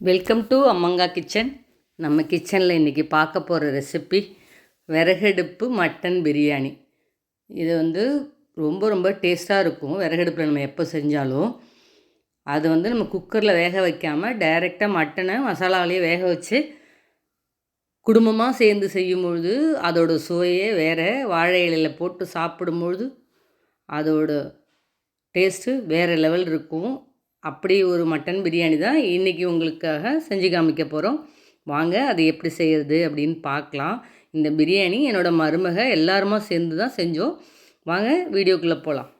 Welcome to அம்மங்கா kitchen நம்ம கிச்சனில் இன்றைக்கி பார்க்க போகிற ரெசிபி விறகடுப்பு மட்டன் பிரியாணி இது வந்து ரொம்ப ரொம்ப டேஸ்ட்டாக இருக்கும். விறகடுப்பில் நம்ம எப்போ செஞ்சாலும். அது வந்து நம்ம குக்கரில் வேக வைக்காமல் டைரெக்டாக மட்டனை மசாலாவிலேயே வேக வச்சு குடும்பமாக சேர்ந்து செய்யும்பொழுது அதோடய சுவையே வேறு. வாழை இலையில் போட்டு சாப்பிடும்பொழுது அதோட டேஸ்ட்டு வேறு லெவல் இருக்கும். அப்படி ஒரு மட்டன் பிரியாணி தான் இன்றைக்கி உங்களுக்காக செஞ்சு காமிக்க போகிறோம் வாங்க அது எப்படி செய்கிறது அப்படின்னு பார்க்கலாம். இந்த பிரியாணி என்னோடய மருமக எல்லாருமா சேர்ந்து தான் செஞ்சோம். வாங்க வீடியோக்குள்ளே போகலாம்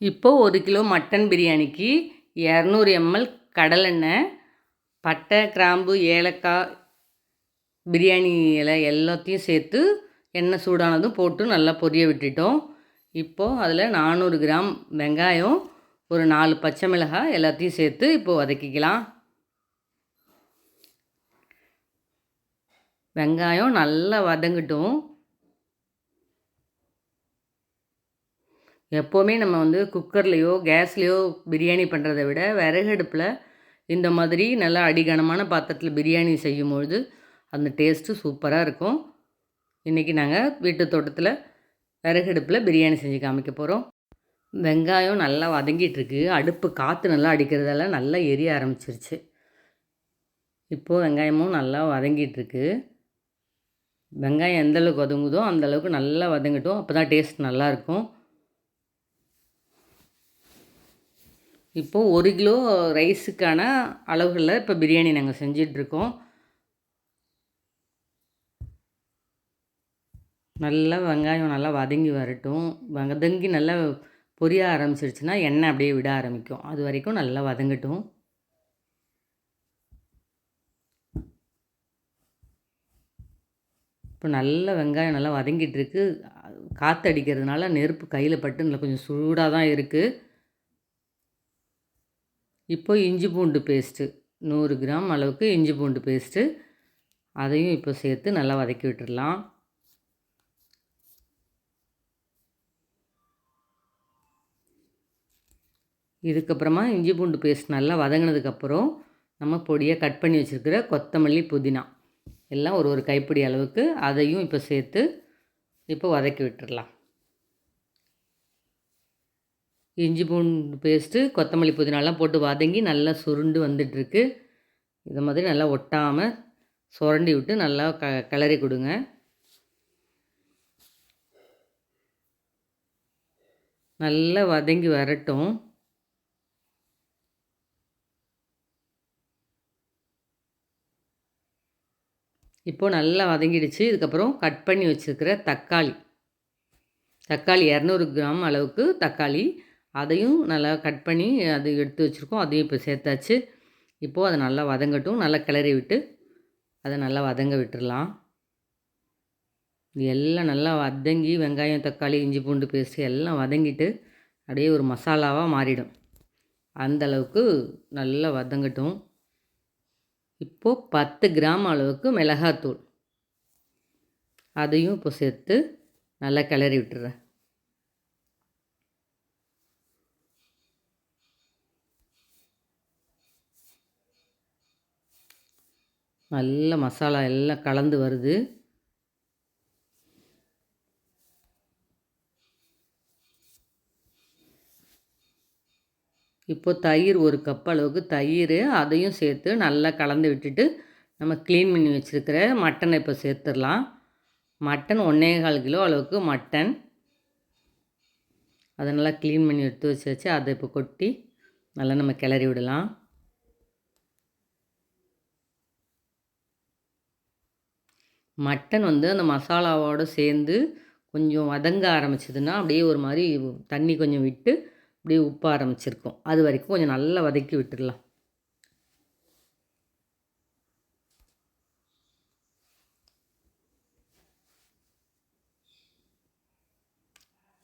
இப்போது ஒரு கிலோ மட்டன் பிரியாணிக்கு இரநூறு எம்எல் கடலெண்ணெய் பட்டை கிராம்பு ஏலக்காய் பிரியாணி இலை எல்லாத்தையும் சேர்த்து எண்ணெய் சூடானதும் போட்டு நல்லா பொரிய விட்டுட்டோம். இப்போது அதில் நானூறு கிராம் வெங்காயம் ஒரு நாலு பச்சை மிளகாய் எல்லாத்தையும் சேர்த்து இப்போது வதக்கிக்கலாம். வெங்காயம் நல்லா வதங்கட்டும். எப்போவுமே நம்ம வந்து குக்கர்லேயோ கேஸ்லேயோ பிரியாணி பண்ணுறதை விட விறகடுப்பில் இந்த மாதிரி நல்லா அடிகனமான பாத்திரத்தில் பிரியாணி செய்யும்பொழுது அந்த டேஸ்ட்டு சூப்பராக இருக்கும். இன்றைக்கி நாங்கள் வீட்டு தோட்டத்தில் விறகடுப்பில் பிரியாணி செஞ்சு காமிக்க போகிறோம் வெங்காயம் நல்லா வதங்கிட்டுருக்கு. அடுப்பு காற்று நல்லா அடிக்கிறதால நல்லா எரிய ஆரம்பிச்சிருச்சு. இப்போது வெங்காயமும் நல்லா வதங்கிட்டுருக்கு. வெங்காயம் எந்தளவுக்கு வதங்குதோ அந்தளவுக்கு நல்லா வதங்கட்டும். அப்போ தான் டேஸ்ட் நல்லாயிருக்கும் இப்போது ஒரு கிலோ ரைஸுக்கான அளவுகளில் இப்போ பிரியாணி நாங்கள் செஞ்சிட்ருக்கோம். நல்லா வெங்காயம் நல்லா வதங்கி வரட்டும். வதங்கி நல்லா பொரிய ஆரம்பிச்சிருச்சுன்னா எண்ணெய் அப்படியே விட ஆரம்பிக்கும். அது வரைக்கும் நல்லா வதங்கட்டும். இப்போ நல்ல வெங்காயம் நல்லா வதங்கிட்டு இருக்கு காற்று அடிக்கிறதுனால நெருப்பு கையில் பட்டு நல்லா கொஞ்சம் சூடாக தான் இருக்குது இப்போ இஞ்சி பூண்டு பேஸ்ட்டு. நூறு கிராம் அளவுக்கு இஞ்சி பூண்டு பேஸ்ட்டு. அதையும் இப்போ சேர்த்து நல்லா வதக்கி விட்டுடலாம் இதுக்கப்புறமா இஞ்சி பூண்டு பேஸ்ட் நல்லா வதங்கினதுக்கப்புறம் நம்ம பொடியாக கட் பண்ணி வச்சுருக்கிற கொத்தமல்லி புதினா. எல்லாம் ஒரு ஒரு கைப்பிடி அளவுக்கு அதையும் இப்போ சேர்த்து இப்போ வதக்கி விட்டுடலாம் இஞ்சி பூண்டு பேஸ்ட்டு கொத்தமல்லி புதினாலாம் போட்டு வதங்கி நல்லா சுருண்டு வந்துட்டுருக்கு. இதை மாதிரி நல்லா ஒட்டாமல் சுரண்டி விட்டு நல்லா க கிளறி கொடுங்க. நல்லா வதங்கி வரட்டும். இப்போது நல்லா வதங்கிடுச்சு. இதுக்கப்புறம் கட் பண்ணி வச்சுருக்கிற தக்காளி. தக்காளி இரநூறு கிராம் அளவுக்கு தக்காளி. அதையும் நல்லா கட் பண்ணி அது எடுத்து வச்சுருக்கோம். அதையும் இப்போ சேர்த்தாச்சு. இப்போது அதை நல்லா வதங்கட்டும். நல்லா கிளறி விட்டு அதை நல்லா வதங்க விட்டுடலாம் இது எல்லாம் நல்லா வதங்கி வெங்காயம் தக்காளி இஞ்சி பூண்டு பேஸ்ட்டு எல்லாம் வதங்கிட்டு அப்படியே ஒரு மசாலாவாக மாறிடும். அந்தளவுக்கு நல்லா வதங்கட்டும். இப்போது பத்து கிராம் அளவுக்கு மிளகாத்தூள். அதையும் இப்போ சேர்த்து நல்லா கிளறி விட்டுறேன். நல்ல மசாலா எல்லாம் கலந்து வருது. இப்போது தயிர் ஒரு கப் அளவுக்கு தயிர் அதையும் சேர்த்து நல்லா கலந்து விட்டுட்டு நம்ம க்ளீன் பண்ணி வச்சுருக்கிற மட்டனை இப்போ சேர்த்துடலாம். மட்டன் ஒன்றே கால் கிலோ அளவுக்கு மட்டன் அதை நல்லா க்ளீன் பண்ணி எடுத்து வச்சு வச்சு அதை இப்போ கொட்டி நல்லா நம்ம கிளறி விடலாம். மட்டன் வந்து அந்த மசாலாவோடு சேர்ந்து கொஞ்சம் வதங்க ஆரம்பிச்சதுன்னா அப்படியே ஒரு மாதிரி தண்ணி கொஞ்சம் விட்டு அப்படியே உப்ப ஆரம்பிச்சிருக்கும். அது வரைக்கும் கொஞ்சம் நல்லா வதக்கி விட்டுடலாம்.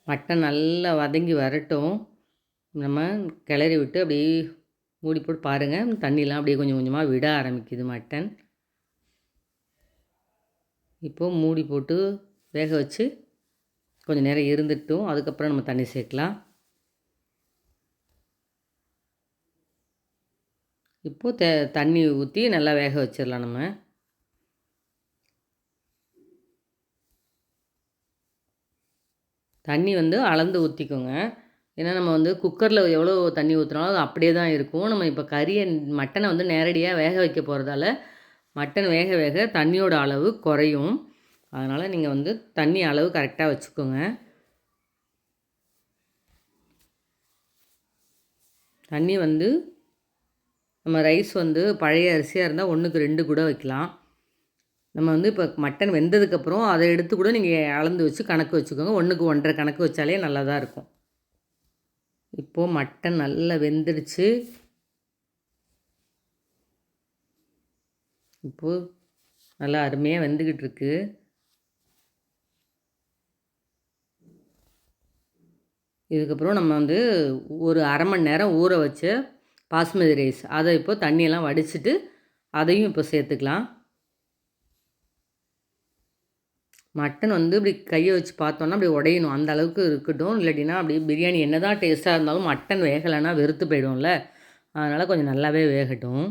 மட்டன் நல்லா வதங்கி வரட்டும். நம்ம கிளறி விட்டு அப்படியே மூடி போட்டு பாருங்கள் தண்ணிலாம் அப்படியே கொஞ்சம் கொஞ்சமாக விட ஆரம்பிக்குது மட்டன். இப்போது மூடி போட்டு வேக வச்சு கொஞ்சம் நேரம் இருந்துட்டும். அதுக்கப்புறம் நம்ம தண்ணி சேர்க்கலாம். இப்போது தே தண்ணி ஊற்றி நல்லா வேக வச்சிடலாம் நம்ம. தண்ணி வந்து அளந்து ஊற்றிக்கோங்க ஏன்னா நம்ம வந்து குக்கரில் எவ்வளோ தண்ணி ஊற்றுனாலும் அது அப்படியே தான் இருக்கும். நம்ம இப்போ கறியை மட்டனை வந்து நேரடியாக வேக வைக்க போகிறதால மட்டன் வேக வேக தண்ணியோட அளவு குறையும். அதனால் நீங்கள் வந்து தண்ணி அளவு கரெக்டாக வச்சுக்கோங்க. தண்ணி வந்து நம்ம ரைஸ் வந்து பழைய அரிசியாக இருந்தால் ஒன்றுக்கு ரெண்டு கூட வைக்கலாம். நம்ம வந்து இப்போ மட்டன் வெந்ததுக்கப்புறம் அதை எடுத்து கூட நீங்கள் அளந்து வச்சு கணக்கு வச்சுக்கோங்க. ஒன்றுக்கு ஒன்றரை கணக்கு வச்சாலே நல்லா தான் இருக்கும். இப்போது மட்டன் நல்லா வெந்துடுச்சு. இப்போது நல்லா அருமையாக வெந்துக்கிட்டு இருக்கு. இதுக்கப்புறம் நம்ம வந்து ஒரு அரை மணி நேரம் ஊற வச்சு பாஸ்மதி ரைஸ். அதை இப்போ தண்ணியெல்லாம் வடிச்சிட்டு அதையும் இப்போ சேர்த்துக்கலாம். மட்டன் வந்து இப்படி கையை வச்சு பார்த்தோன்னா அப்படி உடையணும். அந்த அளவுக்கு இருக்கட்டும். இல்லாட்டினா அப்படி பிரியாணி என்ன தான் டேஸ்ட்டாக இருந்தாலும் மட்டன் வேகலைன்னா வெறுத்து போயிடும்ல. அதனால் கொஞ்சம் நல்லாவே வேகட்டும்.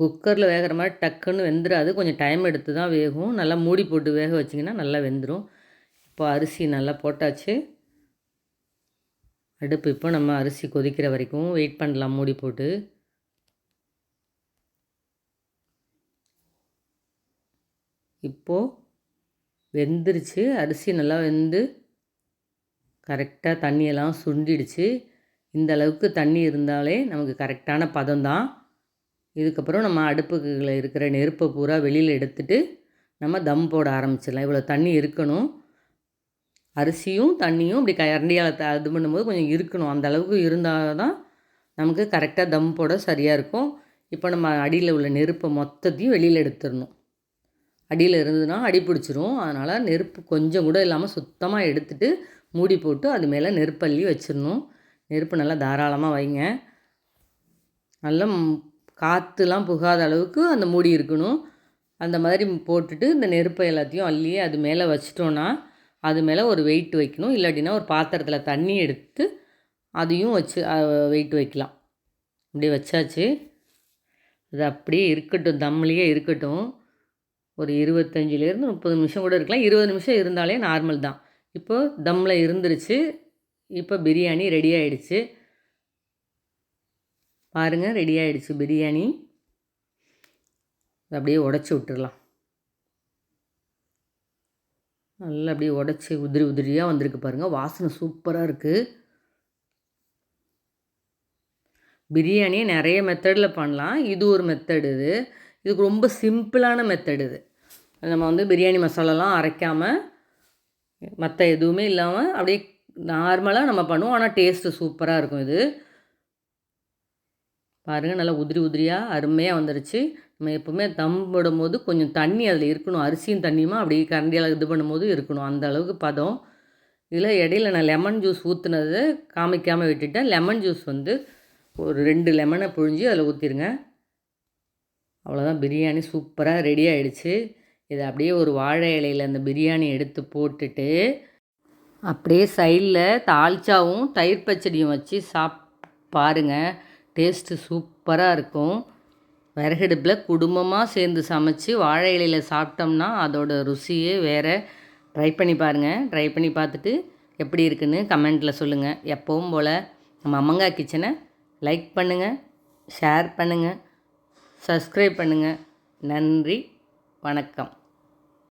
குக்கரில் வேகிற மாதிரி டக்குன்னு வெந்துடாது. கொஞ்சம் டைம் எடுத்து தான் வேகும். நல்லா மூடி போட்டு வேக வச்சிங்கன்னா நல்லா வெந்துடும் இப்போ அரிசி நல்லா போட்டாச்சு. அடுப்பு இப்போ நம்ம அரிசி கொதிக்கிற வரைக்கும் வெயிட் பண்ணலாம் மூடி போட்டு. இப்போது வெந்துருச்சு அரிசி நல்லா வெந்து கரெக்டாக தண்ணியெல்லாம் சுண்டிடுச்சு. இந்த அளவுக்கு தண்ணி இருந்தாலே நமக்கு கரெக்டான பதம் தான் இதுக்கப்புறம் நம்ம அடுப்புகளில் இருக்கிற நெருப்பை பூரா வெளியில் எடுத்துட்டு நம்ம தம் போட ஆரம்பிச்சிடலாம். இவ்வளோ தண்ணி இருக்கணும். அரிசியும் தண்ணியும் இப்படி கரண்டியால் த இது பண்ணும்போது கொஞ்சம் இருக்கணும். அந்த அளவுக்கு இருந்தால் தான் நமக்கு கரெக்டாக தம் போட சரியாக இருக்கும். இப்போ நம்ம அடியில் உள்ள நெருப்பை மொத்தத்தையும் வெளியில் எடுத்துடணும். அடியில் இருந்ததுன்னா அடி பிடிச்சிரும். அதனால் நெருப்பு கொஞ்சம் கூட இல்லாமல் சுத்தமாக எடுத்துட்டு மூடி போட்டு அது மேலே நெருப்பள்ளி வச்சிடணும். நெருப்பு நல்லா தாராளமாக வைங்க. நல்லா காற்றுலாம் புகாத அளவுக்கு அந்த மூடி இருக்கணும். அந்த மாதிரி போட்டுட்டு இந்த நெருப்பை எல்லாத்தையும் அள்ளி அது மேலே வச்சிட்டோன்னா அது மேலே ஒரு வெயிட் வைக்கணும். இல்லாட்டினா ஒரு பாத்திரத்தில் தண்ணி எடுத்து அதையும் வச்சு வெயிட் வைக்கலாம். இப்படி வச்சாச்சு. அது அப்படியே இருக்கட்டும். தம்லேயே இருக்கட்டும். ஒரு இருபத்தஞ்சிலேருந்து முப்பது நிமிஷம் கூட இருக்கலாம். இருபது நிமிஷம் இருந்தாலே நார்மல் தான். இப்போது தம்மில் இருந்துருச்சு. இப்போ பிரியாணி ரெடி ஆகிடுச்சு பாருங்கள் ரெடி ஆகிடுச்சு பிரியாணி. அப்படியே உடச்சி விட்டுடலாம் நல்லா அப்படியே உடச்சி உதிரி உதிரியாக வந்திருக்கு பாருங்கள் வாசனை சூப்பராக இருக்குது பிரியாணியை நிறைய மெத்தடில் பண்ணலாம். இது ஒரு மெத்தடு இது. இதுக்கு ரொம்ப சிம்பிளான மெத்தடு இது. நம்ம வந்து பிரியாணி மசாலாலாம் அரைக்காமல் மற்ற எதுவுமே இல்லாமல் அப்படியே நார்மலாக நம்ம பண்ணுவோம். ஆனால் டேஸ்ட்டு சூப்பராக இருக்கும் இது. பாருங்கள் நல்லா உதிரி உதிரியாக அருமையாக வந்துருச்சு. நம்ம எப்போவுமே தம் போது கொஞ்சம் தண்ணி அதில் இருக்கணும். அரிசியும் தண்ணியுமா அப்படியே கரண்டியால் இது பண்ணும்போது இருக்கணும். அந்த அளவுக்கு பதம். இதில் இடையில நான் லெமன் ஜூஸ் ஊற்றுனது காமிக்காமல் விட்டுட்டேன். லெமன் ஜூஸ் வந்து ஒரு ரெண்டு லெமனை புழிஞ்சு அதில் ஊற்றிருங்க அவ்வளோதான் பிரியாணி சூப்பராக ரெடி ஆகிடுச்சு இதை அப்படியே ஒரு வாழை இலையில் அந்த பிரியாணி எடுத்து போட்டுட்டு அப்படியே சைடில் தால்ச்சாவும் தயிர் பச்சடியும் வச்சு சாப் பாருங்கள் டேஸ்ட்டு சூப்பராக இருக்கும். விறகடுப்பில் குடும்பமாக சேர்ந்து சமைச்சு வாழை இலையில் சாப்பிட்டோம்னா அதோட ருசியே வேறு. ட்ரை பண்ணி பாருங்கள் ட்ரை பண்ணி பார்த்துட்டு எப்படி இருக்குன்னு கமெண்ட்டில் சொல்லுங்கள் எப்போவும் போல் நம்ம அம்மங்கா கிச்சனை லைக் பண்ணுங்கள் ஷேர் பண்ணுங்கள் சப்ஸ்கிரைப் பண்ணுங்கள் நன்றி வணக்கம்.